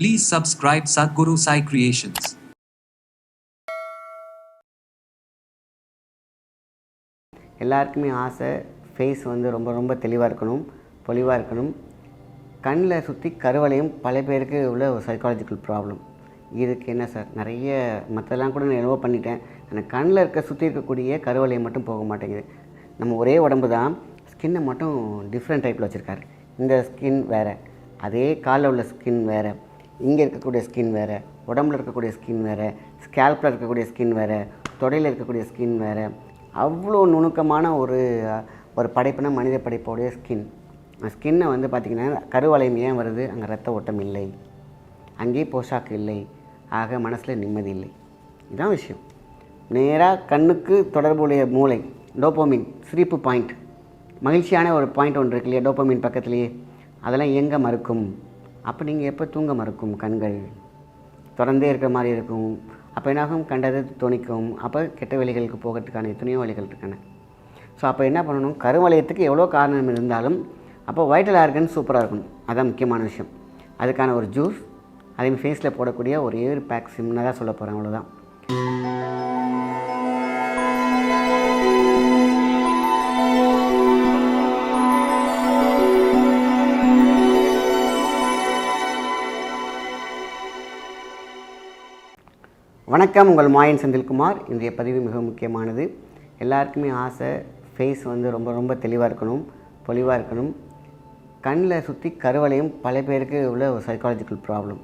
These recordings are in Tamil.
Please subscribe Sadhguru Sai Creations. எல்லாருக்குமே ஆசை ஃபேஸ் வந்து ரொம்ப ரொம்ப தெளிவாக இருக்கணும் பொலிவாக இருக்கணும். கண்ணில் சுற்றி கருவளையும் பல பேருக்கு உள்ள ஒரு சைக்காலஜிக்கல் ப்ராப்ளம் இதுக்கு என்ன சார் நிறைய மற்றெல்லாம் கூட நான் என்னவோ பண்ணிட்டேன். ஆனால் கண்ணில் இருக்க சுற்றி இருக்கக்கூடிய கருவலையை மட்டும் போக மாட்டேங்குது. நம்ம ஒரே உடம்பு தான் ஸ்கின்னை மட்டும் டிஃப்ரெண்ட் டைப்பில் வச்சுருக்காரு. இந்த ஸ்கின் வேறு அதே காலில் உள்ள ஸ்கின் வேறு. இங்கே இருக்கக்கூடிய ஸ்கின் வேறு உடம்புல இருக்கக்கூடிய ஸ்கின் வேறு ஸ்கேல்பில் இருக்கக்கூடிய ஸ்கின் வேறு தொடையில் இருக்கக்கூடிய ஸ்கின் வேறு. அவ்வளோ நுணுக்கமான ஒரு ஒரு படைப்புனா மனித படைப்போடைய ஸ்கின் ஸ்கின்னை வந்து பார்த்திங்கன்னா கருவளையம் ஏன் வருது? அங்கே ரத்த ஓட்டம் இல்லை. அங்கேயே போஷாக்கு இல்லை. ஆக மனசில் நிம்மதி இல்லை. இதுதான் விஷயம். நேராக கண்ணுக்கு தொடர்புடைய மூளை டோப்போமின் சிரிப்பு பாயிண்ட் மகிழ்ச்சியான ஒரு பாயிண்ட் ஒன்று இருக்கு இல்லையா டோப்போமின் பக்கத்துலேயே. அதெல்லாம் எங்கே மறுக்கும். அப்போ நீங்கள் எப்போ தூங்க மறுக்கும் கண்கள்? திறந்தே இருக்கிற மாதிரி இருக்கும். அப்போ என்னாகும்? கண்டது துணிக்கும். அப்போ கெட்ட வழிகளுக்கு போகிறதுக்கான எத்தனையோ வழிகள் இருக்கான ஸோ அப்போ என்ன பண்ணணும்? கருவளையத்துக்கு எவ்வளோ காரணம் இருந்தாலும் அப்போ வைட்டல் ஆர்கன் சூப்பராக இருக்கணும் அதான் முக்கியமான விஷயம். அதுக்கான ஒரு ஜூஸ் அதையும் ஃபேஸில் போடக்கூடிய ஒரு ஏர் பேக் சிம்னதாக சொல்ல போகிறேன் அவ்வளோதான் வணக்கம் உங்கள் மாயன் செந்தில்குமார். இன்றைய பதிவு மிக முக்கியமானது. எல்லாருக்குமே ஆசை ஃபேஸ் வந்து ரொம்ப ரொம்ப தெளிவாக இருக்கணும் பொலிவாக இருக்கணும். கண்ணில் சுற்றி கருவளையும் பல பேருக்கு உள்ள ஒரு சைக்காலஜிக்கல் ப்ராப்ளம்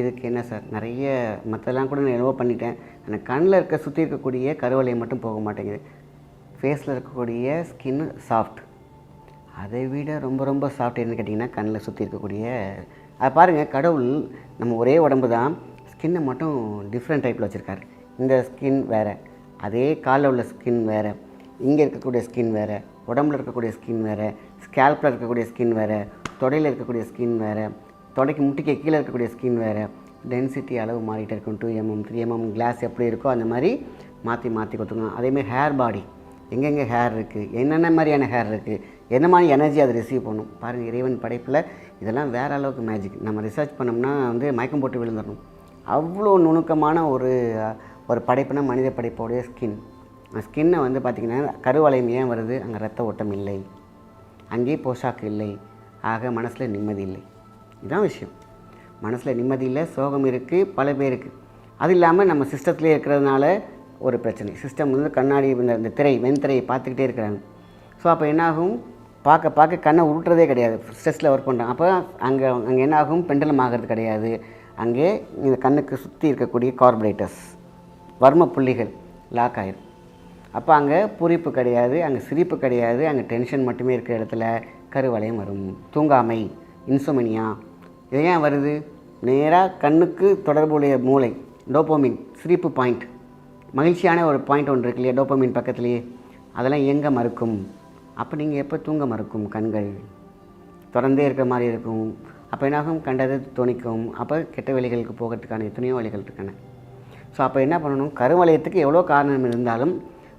இதுக்கு என்ன சார்? நிறைய மற்றெல்லாம் கூட நான் என்னவோ பண்ணிட்டேன். ஆனால் கண்ணில் இருக்க சுற்றி இருக்கக்கூடிய கருவலையை மட்டும் போக மாட்டேங்குது. ஃபேஸில் இருக்கக்கூடிய ஸ்கின் சாஃப்ட் அதை விட ரொம்ப ரொம்ப சாஃப்ட் என்னன்னு கேட்டிங்கன்னா கண்ணில் சுற்றி இருக்கக்கூடிய அதை பாருங்கள் கடவுள் நம்ம ஒரே உடம்பு தான் ஸ்கின்னை மட்டும் டிஃப்ரெண்ட் டைப்பில் வச்சுருக்காரு. இந்த ஸ்கின் வேறு அதே காலில் உள்ள ஸ்கின் வேறு இங்கே இருக்கக்கூடிய ஸ்கின் வேறு உடம்புல இருக்கக்கூடிய ஸ்கின் வேறு ஸ்கேல்பில் இருக்கக்கூடிய ஸ்கின் வேறு தொடையில் இருக்கக்கூடிய ஸ்கின் வேறு தொடைக்கு முட்டிக்கு கீழே இருக்கக்கூடிய ஸ்கின் வேறு டென்சிட்டி அளவு மாறிட்டே இருக்கும். Two mm three mm glass எப்படி இருக்கோ அந்த மாதிரி மாற்றி மாற்றி கொடுத்துக்கணும். அதேமாதிரி ஹேர் பாடி எங்கெங்கே ஹேர் இருக்குது என்னென்ன மாதிரியான ஹேர் இருக்குது என்ன மாதிரி எனர்ஜி அதை ரிசீவ் பண்ணும். பாருங்கள் இறைவன் படைப்பில் இதெல்லாம் வேறு அளவுக்கு மேஜிக் நம்ம ரிசர்ச் பண்ணோம்னா வந்து மயக்கம் போட்டு விழுந்துடணும். அவ்வளோ நுணுக்கமான ஒரு ஒரு படைப்புனா மனித படைப்போடைய ஸ்கின் ஸ்கின்னை வந்து பார்த்திங்கன்னா கருவளையம் ஏன் வருது? அங்கே ரத்த ஓட்டம் இல்லை. அங்கேயே போஷாக்கு இல்லை. ஆக மனசில் நிம்மதி இல்லை. இதுதான் விஷயம். மனசில் நிம்மதி இல்லை சோகம் இருக்குது பல பேருக்கு அது இல்லாமல் நம்ம சிஸ்டத்துலேயே இருக்கிறதுனால ஒரு பிரச்சனை. சிஸ்டம் வந்து கண்ணாடி இந்த இந்த திரை வெண்திரையை பார்த்துக்கிட்டே இருக்கிறாங்க. ஸோ அப்போ என்னாகும்? பார்க்க பார்க்க கண்ணை உருட்டுறதே கிடையாது. ஸ்ட்ரெஸ்ஸில் ஒர்க் பண்ணுறாங்க அப்போ அங்கே அங்கே என்னாகும்? பெண்டலம் ஆகிறது கிடையாது. அங்கே இந்த கண்ணுக்கு சுற்றி இருக்கக்கூடிய கார்பரேட்டர்ஸ் வர்ம புள்ளிகள் லாக் ஆயிரும். அப்போ அங்கே பூரிப்பு கிடையாது அங்கே சிரிப்பு கிடையாது அங்கே டென்ஷன் மட்டுமே இருக்கிற இடத்துல கருவளையம் வரும். தூங்காமை இன்சோமனியா இது ஏன் வருது? நேராக கண்ணுக்கு தொடர்புடைய மூளை டோப்போமின் சிரிப்பு பாயிண்ட் மகிழ்ச்சியான ஒரு பாயிண்ட் ஒன்று இருக்கு இல்லையா டோப்போமின் பக்கத்துலேயே. அதெல்லாம் எங்கே மறுக்கும்? அப்போ நீங்கள் எப்போ தூங்க மறுக்கும் கண்கள்? தொடர்ந்தே இருக்கிற மாதிரி இருக்கும். அப்போ என்னாகும்? கண்டது துணிக்கும். அப்போ கெட்ட வழிகளுக்கு போகிறதுக்கான எத்தனையோ வழிகள் இருக்கான ஸோ அப்போ என்ன பண்ணணும்? கருவளையத்துக்கு எவ்வளோ காரணம் இருந்தாலும்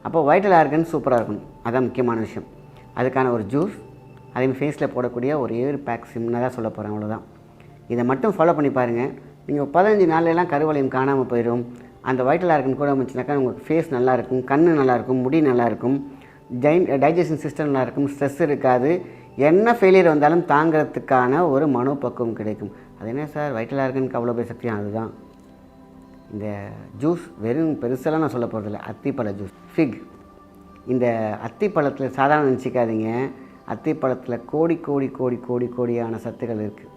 அப்போ வைட்டல் ஆர்கன் சூப்பராக இருக்கணும். அதான் முக்கியமான விஷயம். அதுக்கான ஒரு ஜூஸ் அதையும் ஃபேஸில் போடக்கூடிய ஒரு ஏர் பேக் சிம்னதாக சொல்ல போகிறேன் அவ்வளோதான் இதை மட்டும் ஃபாலோ பண்ணி பாருங்கள் நீங்கள் பதினஞ்சு நாள்லாம் கருவளையம் காணாமல் போயிடும். அந்த வைட்டல் ஆர்கன் கூட வந்துச்சுனாக்கா உங்களுக்கு ஃபேஸ் நல்லாயிருக்கும் கண் நல்லாயிருக்கும் முடி நல்லாயிருக்கும் ஜைன் டைஜஷன் சிஸ்டம் நல்லாயிருக்கும் ஸ்ட்ரெஸ் இருக்காது. என்ன ஃபெயிலியர் வந்தாலும் தாங்கிறதுக்கான ஒரு மனோபக்குவம் கிடைக்கும். அது என்ன சார்? வைட்டல் இருக்குன்னு அவ்வளோ பெரிய சக்தியும் அதுதான். இந்த ஜூஸ் வெறும் பெருசெல்லாம் நான் சொல்ல போகிறதில்ல அத்திப்பழ ஜூஸ் ஃபிக் இந்த அத்திப்பழத்தில் சாதாரண நினச்சிக்காதீங்க. அத்திப்பழத்தில் கோடி கோடி கோடி கோடி கோடியான சத்துக்கள் இருக்குது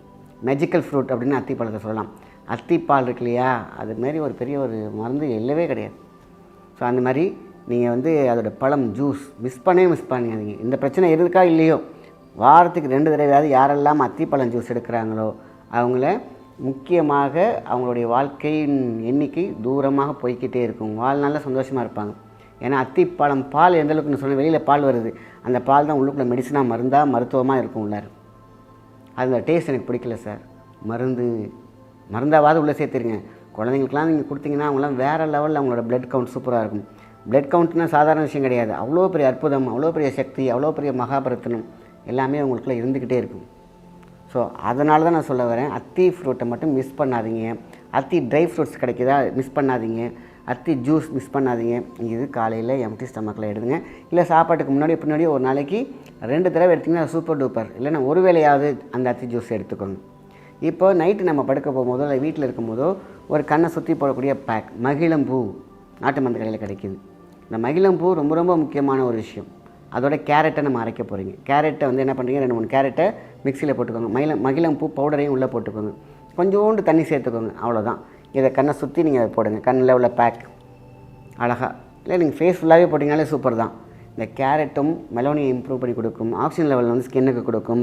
மேஜிக்கல் ஃப்ரூட் அப்படின்னு அத்திப்பழத்தை சொல்லலாம். அத்திப்பால் இருக்கு இல்லையா? அது மாரி ஒரு பெரிய ஒரு மருந்து இல்லவே கிடையாது. ஸோ அந்த மாதிரி நீங்கள் வந்து அதோட பழம் ஜூஸ் மிஸ் பண்ணவே மிஸ் பண்ணாதீங்க. இந்த பிரச்சனை இருக்கா இல்லையோ? வாரத்துக்கு ரெண்டு தடவையாவது யாரெல்லாம் அத்திப்பழம் ஜூஸ் எடுக்கிறாங்களோ அவங்கள முக்கியமாக அவங்களுடைய வாழ்க்கையின் எண்ணிக்கை தூரமாக போய்கிட்டே இருக்கும். வாழ்நாளில் சந்தோஷமாக இருப்பாங்க. ஏன்னா அத்திப்பழம் பால் எந்த அளவுக்குன்னு சொன்னால் வெளியில் பால் வருது. அந்த பால் தான் உள்ளுக்குள்ள மெடிசனாக மருந்தாக மருத்துவமாக இருக்கும் உள்ளார். அந்த டேஸ்ட் எனக்கு பிடிக்கல சார் மருந்து மருந்தாவது உள்ளே சேர்த்துருங்க. குழந்தைங்களுக்குலாம் நீங்கள் கொடுத்தீங்கன்னா அவங்களாம் வேறு லெவலில் அவங்களோட பிளட் கவுண்ட் சூப்பராக இருக்கும். பிளட் கவுண்ட்னா சாதாரண விஷயம் கிடையாது. அவ்வளோ பெரிய அற்புதம் அவ்வளோ பெரிய சக்தி அவ்வளோ பெரிய மகாபரத்தனம். எல்லாமே உங்களுக்குள்ளே இருந்துக்கிட்டே இருக்கும். ஸோ அதனால தான் நான் சொல்ல வரேன். அத்தி ஃப்ரூட்டை மட்டும் மிஸ் பண்ணாதீங்க. அத்தி ட்ரை ஃப்ரூட்ஸ் கிடைக்குதா? மிஸ் பண்ணாதீங்க. அத்தி ஜூஸ் மிஸ் பண்ணாதீங்க. இது காலையில் எம்டி ஸ்டமக்கில் எடுங்க. இல்லை சாப்பாட்டுக்கு முன்னாடி பின்னாடி ஒரு நாளைக்கு ரெண்டு தடவை எடுத்திங்கன்னா சூப்பர் டூப்பர் இல்லைன்னா ஒரு வேலையாவது அந்த அத்தி ஜூஸ் எடுத்துக்கோங்க. இப்போ நைட்டு நம்ம படுக்க போகும்போதோ இல்லை வீட்டில் இருக்கும்போதோ ஒரு கண்ணை சுற்றி போடக்கூடிய பேக் மகிழம்பூ நாட்டு மருந்து கடையில் கிடைக்கிது. இந்த மகிழம்பூ ரொம்ப ரொம்ப முக்கியமான ஒரு விஷயம். அதோட கேரட்டை நம்ம அரைக்க போகிறீங்க கேரட்டை வந்து என்ன பண்ணுறீங்க ரெண்டு மூணு கேரட்டை மிக்சியில் போட்டுக்கோங்க. மகிழ மகிழம்பூ பவுடரையும் உள்ளே போட்டுக்கோங்க. கொஞ்சோண்டு தண்ணி சேர்த்துக்கோங்க. அவ்வளோதான். இதை கண்ணை சுற்றி நீங்கள் அதை போடுங்க. கண்ணில் உள்ள பேக் அழகாக இல்லை நீங்கள் ஃபேஸ் ஃபுல்லாகவே போட்டிங்கனாலே சூப்பர் தான். இந்த கேரட்டும் மெலோனியை இம்ப்ரூவ் பண்ணி கொடுக்கும். ஆக்சிஜன் லெவல் வந்து ஸ்கின்னுக்கு கொடுக்கும்.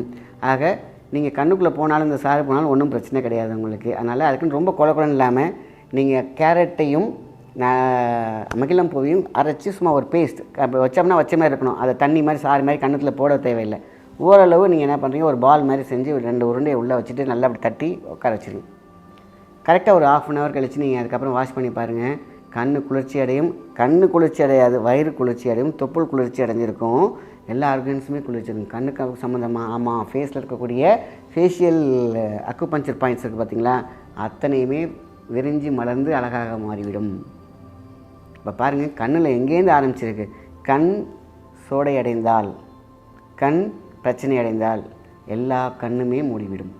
ஆக நீங்கள் கண்ணுக்குள்ளே போனாலும் இந்த சாறு போனாலும் ஒன்றும் பிரச்சனை கிடையாது உங்களுக்கு. அதனால் அதுக்குன்னு ரொம்ப கொல இல்லாமல் நீங்கள் கேரட்டையும் மகிழம் பூவையும் அரைச்சி சும்மா ஒரு பேஸ்ட் அப்போ வச்சோம்னா வச்ச மாதிரி இருக்கணும். அதை தண்ணி மாதிரி சாரி மாதிரி கண்ணத்தில் போட தேவையில்லை. ஓரளவு நீங்கள் என்ன பண்ணுறீங்க ஒரு பால் மாதிரி செஞ்சு ஒரு ரெண்டு உருண்டையை உள்ளே வச்சுட்டு நல்லா அப்படி தட்டி உட்கார வச்சுருங்க. கரெக்டாக ஒரு ஆஃப் அன் ஹவர் கழிச்சு நீங்கள் அதுக்கப்புறம் வாஷ் பண்ணி பாருங்கள் கண் குளிர்ச்சி அடையும். கண் குளிர்ச்சி அடையாது வயிறு குளிர்ச்சி அடையும். தொப்புள் குளிர்ச்சி அடைஞ்சிருக்கும். எல்லா ஆர்கன்ஸுமே குளிர்ச்சி இருக்கும் கண்ணுக்கு சம்மந்தமாக ஆமாம் ஃபேஸில் இருக்கக்கூடிய ஃபேஷியல் அக்குபஞ்சர் பாயிண்ட்ஸ் இருக்குது பார்த்தீங்களா அத்தனையுமே விரிஞ்சு மலர்ந்து அழகாக மாறிவிடும். இப்போ பாருங்கள் கண்ணில் எங்கேருந்து ஆரம்பிச்சிருக்கு? கண் சோடை அடைந்தால் கண் பிரச்சனை அடைந்தால் எல்லா கண்ணுமே மூடிவிடும்.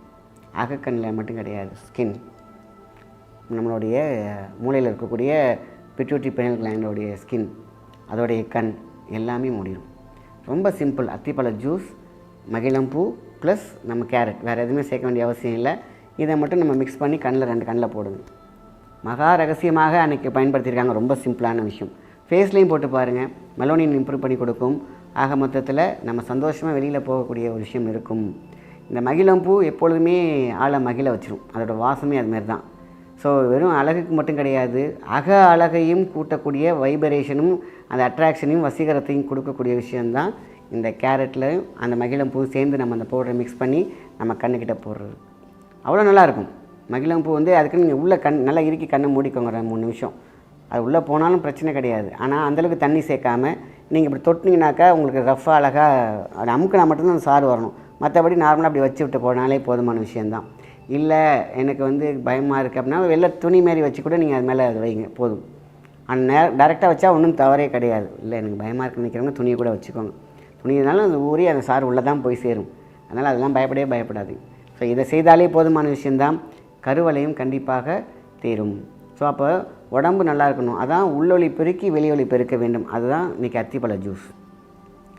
அகக்கண்ணில் மட்டும் கிடையாது ஸ்கின் நம்மளுடைய மூளையில் இருக்கக்கூடிய பிட்யூட்டி பெனல் கிளாண்டோடைய ஸ்கின் அதோடைய கண் எல்லாமே மூடிடும் ரொம்ப சிம்பிள் அத்திப்பழ ஜூஸ் மகிழம்பூ ப்ளஸ் நம்ம கேரட் வேறு எதுவுமே சேர்க்க வேண்டிய அவசியம் இல்லை. இதை மட்டும் நம்ம மிக்ஸ் பண்ணி கண்ணில் ரெண்டு கண்ணில் போடுங்க. மகா ரகசியமாக அன்றைக்கி பயன்படுத்தியிருக்காங்க. ரொம்ப சிம்பிளான விஷயம். ஃபேஸ்லேயும் போட்டு பாருங்கள் மெலோனின் இம்ப்ரூவ் பண்ணி கொடுக்கும். ஆக மொத்தத்தில் நம்ம சந்தோஷமாக வெளியில் போகக்கூடிய ஒரு விஷயம் இருக்கும். இந்த மகிழம்பூ எப்பொழுதுமே ஆளை மகிழ வச்சிரும். அதோட வாசமே அதுமாரி தான். ஸோ வெறும் அழகுக்கு மட்டும் கிடையாது. அக அழகையும் கூட்டக்கூடிய வைப்ரேஷனும் அந்த அட்ராக்ஷனையும் வசீகரத்தையும் கொடுக்கக்கூடிய விஷயந்தான் இந்த கேரட்டில் அந்த மகிழம்பூ சேர்ந்து நம்ம அந்த பவுடரை மிக்ஸ் பண்ணி நம்ம கண்ணுக்கிட்ட போடுறது. அவ்வளோ நல்லாயிருக்கும் மகிழம்பூ வந்து அதுக்கு நீங்கள் உள்ளே கண் நல்லா இறுக்கி கண்ணை மூடிக்கோங்க மூணு நிமிஷம். அது உள்ளே போனாலும் பிரச்சனை கிடையாது. ஆனால் அந்தளவுக்கு தண்ணி சேர்க்காமல் நீங்கள் இப்படி தொட்டினீங்கனாக்கா உங்களுக்கு ரஃப்பாக அழகாக அது அமுக்கினா மட்டும்தான் அந்த சாறு வரணும். மற்றபடி நார்மலாக அப்படி வச்சு விட்டு போனாலே போதுமான விஷயந்தான் இல்லை எனக்கு வந்து பயமாக இருக்குது அப்படின்னா வெள்ளை துணி மாரி வச்சு கூட நீங்கள் அது மேலே அது வைங்க போதும். ஆனால் நே டேரெக்டாக வச்சா ஒன்றும் தவறே கிடையாது. இல்லை எனக்கு பயமாக இருக்குன்னு நினைக்கிறவங்க துணியை கூட வச்சுக்கோங்க. துணினாலும் அந்த ஊறி அந்த சாறு உள்ளே தான் போய் சேரும். அதனால் அதெல்லாம் பயப்படவே பயப்படாது ஸோ இதை செய்தாலே போதுமான விஷயந்தான் கருவலையும் கண்டிப்பாக தீரும். ஸோ அப்போ உடம்பு நல்லா இருக்கணும். அதான் உள்ளொளி பெருக்கி வெளியொலி பெருக்க வேண்டும். அதுதான் இன்றைக்கி அத்திப்பழ ஜூஸ்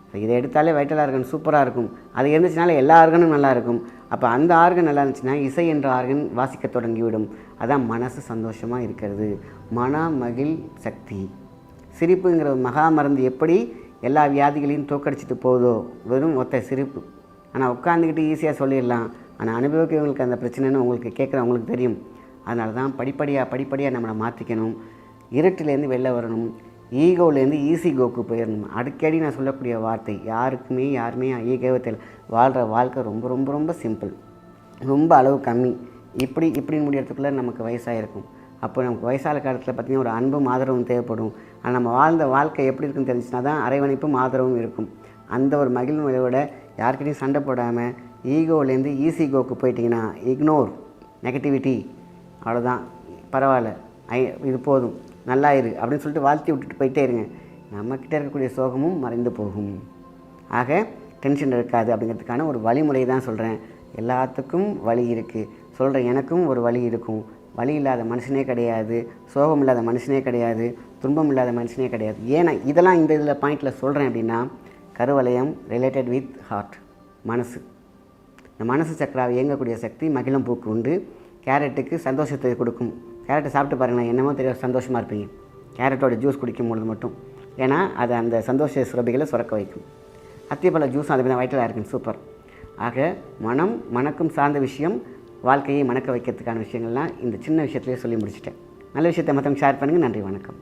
ஸோ இதை எடுத்தாலே வைட்டல் ஆர்கன் சூப்பராக இருக்கும். அது இருந்துச்சுனால எல்லா ஆர்கனும் நல்லாயிருக்கும் அப்போ அந்த ஆர்கன் நல்லா இருந்துச்சுன்னா இசை என்ற ஆர்கன் வாசிக்க தொடங்கிவிடும். அதான் மனசு சந்தோஷமாக இருக்கிறது. மன மகிழ் சக்தி. சிரிப்புங்கிற மகா மருந்து எப்படி எல்லா வியாதிகளையும் தோக்கடிச்சிட்டு போகுதோ வெறும் ஒத்த சிரிப்பு. ஆனால் உட்காந்துக்கிட்டு ஈஸியாக சொல்லிடலாம். ஆனால் அனுபவிக்கிறவங்களுக்கு அந்த பிரச்சனைன்னு உங்களுக்கு கேட்குறவங்களுக்கு தெரியும். அதனால தான் படிப்படியாக படிப்படியாக நம்மளை மாற்றிக்கணும் இருட்டிலேருந்து வெளில வரணும். ஈகோலேருந்து ஈஸி கோக்கு போயிடணும். அடிக்கடி நான் சொல்லக்கூடிய வார்த்தை யாருக்குமே யாருமே ஈகோவை வாழ்கிற வாழ்க்கை ரொம்ப ரொம்ப ரொம்ப சிம்பிள் ரொம்ப அளவு கம்மி. இப்படி இப்படி முடியறதுக்குள்ளே நமக்கு வயசாகிருக்கும் அப்போ நமக்கு வயசான காலத்தில் பார்த்திங்கன்னா ஒரு அன்பும் ஆதரவும் தேவைப்படும். ஆனால் நம்ம வாழ்ந்த வாழ்க்கை எப்படி இருக்குன்னு தெரிஞ்சுனா தான் அரைவணைப்பும் ஆதரவும் இருக்கும். அந்த ஒரு மகிழ்வு விட சண்டை போடாமல் ஈகோலேருந்து ஈஸிகோக்கு போயிட்டிங்கன்னா இக்னோர் நெகட்டிவிட்டி அவ்வளோதான் பரவாயில்ல. ஐ இது போதும். நல்லா இரு அப்படின்னு சொல்லிட்டு வாழ்த்தி விட்டுட்டு போயிட்டே இருங்க. நம்மக்கிட்ட இருக்கக்கூடிய சோகமும் மறைந்து போகும். ஆக டென்ஷன் இருக்காது அப்படிங்கிறதுக்கான ஒரு வழிமுறை தான் சொல்கிறேன் எல்லாத்துக்கும் வழி இருக்குது சொல்கிற எனக்கும் ஒரு வழி இருக்கும். வழி இல்லாத மனுஷனே கிடையாது. சோகம் இல்லாத மனுஷனே கிடையாது. துன்பம் இல்லாத மனுஷனே கிடையாது. ஏன்னா இதெல்லாம் இந்த இதில் பாயிண்டில் சொல்கிறேன் அப்படின்னா கருவலயம் ரிலேட்டட் வித் ஹார்ட் மனசு. இந்த மனசு சக்கராவை இயங்கக்கூடிய சக்தி மகிழம் பூக்கு உண்டு. கேரட்டுக்கு சந்தோஷத்தை கொடுக்கும். கேரட்டை சாப்பிட்டு பாருங்களேன் என்னமோ தெரியாது சந்தோஷமாக இருப்பீங்க. கேரட்டோட ஜூஸ் குடிக்கும் பொழுது மட்டும். ஏன்னா அது அந்த சந்தோஷ சுரபிகளை சுரக்க வைக்கும். அத்தியப்பழ ஜூஸ் அது மாதிரி வயிற்றில் இருக்கும் சூப்பர் ஆக மனம் மணக்கும் சார்ந்த விஷயம் வாழ்க்கையை மணக்க வைக்கிறதுக்கான விஷயங்கள்லாம் இந்த சின்ன விஷயத்துலேயே சொல்லி முடிச்சிட்டேன். நல்ல விஷயத்தை மற்றவங்க ஷேர் பண்ணுங்கள் நன்றி வணக்கம்.